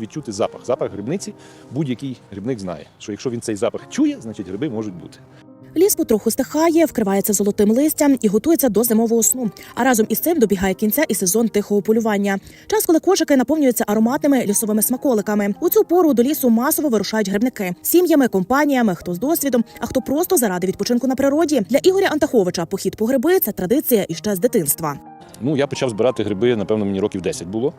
відчути запах. Запах грибниці будь-який грибник знає, що якщо він цей запах чує, значить гриби можуть бути. Ліс потроху стихає, вкривається золотим листям і готується до зимового сну. А разом із цим добігає кінця і сезон тихого полювання. Час, коли кошики наповнюються ароматними лісовими смаколиками. У цю пору до лісу масово вирушають грибники сім'ями, компаніями, хто з досвідом, а хто просто заради відпочинку на природі. Для Ігоря Антаховича похід по гриби це традиція іще з дитинства. Ну, я почав збирати гриби, напевно, мені років 10 було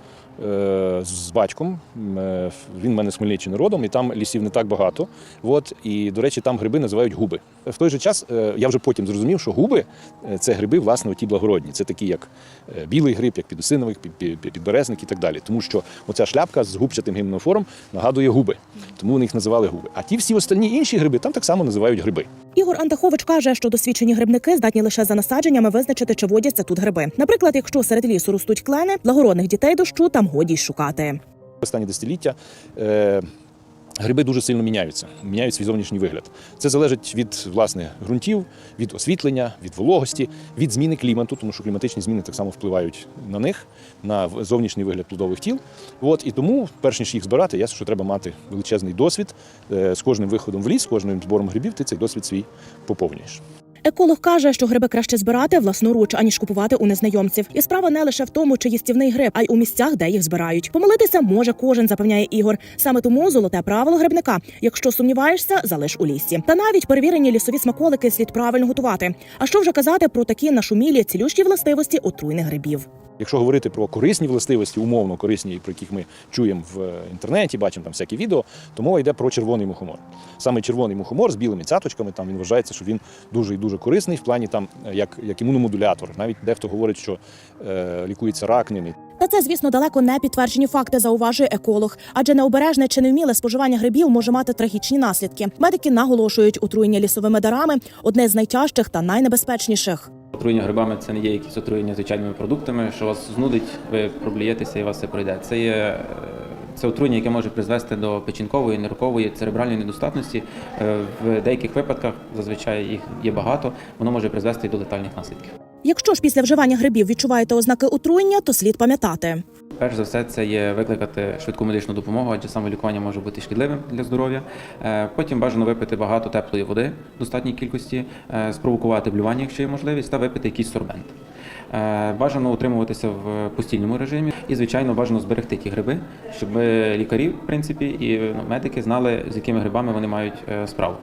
е, з батьком. Е, Він в мене з Хмельниччини родом, і там лісів не так багато. От, і, до речі, там гриби називають губи. В той же час е, я вже потім зрозумів, що губи це гриби, власне, ті благородні. Це такі, як білий гриб, як підосиновик, під- під- підберезник і так далі. Тому що оця шляпка з губчатим гімнофором нагадує губи. Тому вони їх називали губи. А ті всі останні інші гриби там так само називають гриби. Ігор Антахович каже, що досвідчені грибники здатні лише за насадженнями визначити, чи водяться тут гриби. Наприклад, якщо серед лісу ростуть клени, благородних дітей дощу там годі й шукати. Останні десятиліття е, гриби дуже сильно міняються, міняють свій зовнішній вигляд. Це залежить від власне ґрунтів, від освітлення, від вологості, від зміни клімату, тому що кліматичні зміни так само впливають на них, на зовнішній вигляд плодових тіл. От і тому, перш ніж їх збирати, ясно, що треба мати величезний досвід. Е, З кожним виходом в ліс, з кожним збором грибів, ти цей досвід свій поповнюєш. Еколог каже, що гриби краще збирати власноруч, аніж купувати у незнайомців. І справа не лише в тому, чи їстівний гриб, а й у місцях, де їх збирають. Помилитися може кожен, запевняє Ігор. Саме тому золоте правило грибника: якщо сумніваєшся, залиш у лісі. Та навіть перевірені лісові смаколики слід правильно готувати. А що вже казати про такі нашумілі цілющі властивості отруйних грибів? Якщо говорити про корисні властивості, умовно корисні, про яких ми чуємо в е, інтернеті, бачимо там всякі відео, то мова йде про червоний мухомор. Саме червоний мухомор з білими цяточками, там він вважається, що він дуже і дуже корисний в плані там е, як, як імуномодулятор. Навіть дехто говорить, що е, лікується рак ними. Та це, звісно, далеко не підтверджені факти, зауважує еколог. Адже необережне чи невміле споживання грибів може мати трагічні наслідки. Медики наголошують, отруєння лісовими дарами одне з найтяжчих та найнебезпечніших. Отруєння грибами це не є якісь отруєння звичайними продуктами, що вас знудить, ви проблієтеся і вас все пройде. Це є е, це отруєння, яке може призвести до печінкової, ниркової, церебральної недостатності. Е, В деяких випадках, зазвичай їх є багато, воно може призвести і до летальних наслідків. Якщо ж після вживання грибів відчуваєте ознаки отруєння, то слід пам'ятати. Перш за все, це є викликати швидку медичну допомогу, адже самолікування може бути шкідливим для здоров'я. Е, Потім бажано випити багато теплої води в достатній кількості, е, спровокувати блювання, якщо є можливість, та випити якийсь сорбент. Е, Бажано утримуватися в постільному режимі і, звичайно, бажано зберегти ті гриби, щоб лікарі, в принципі, і ну, медики знали, з якими грибами вони мають справу.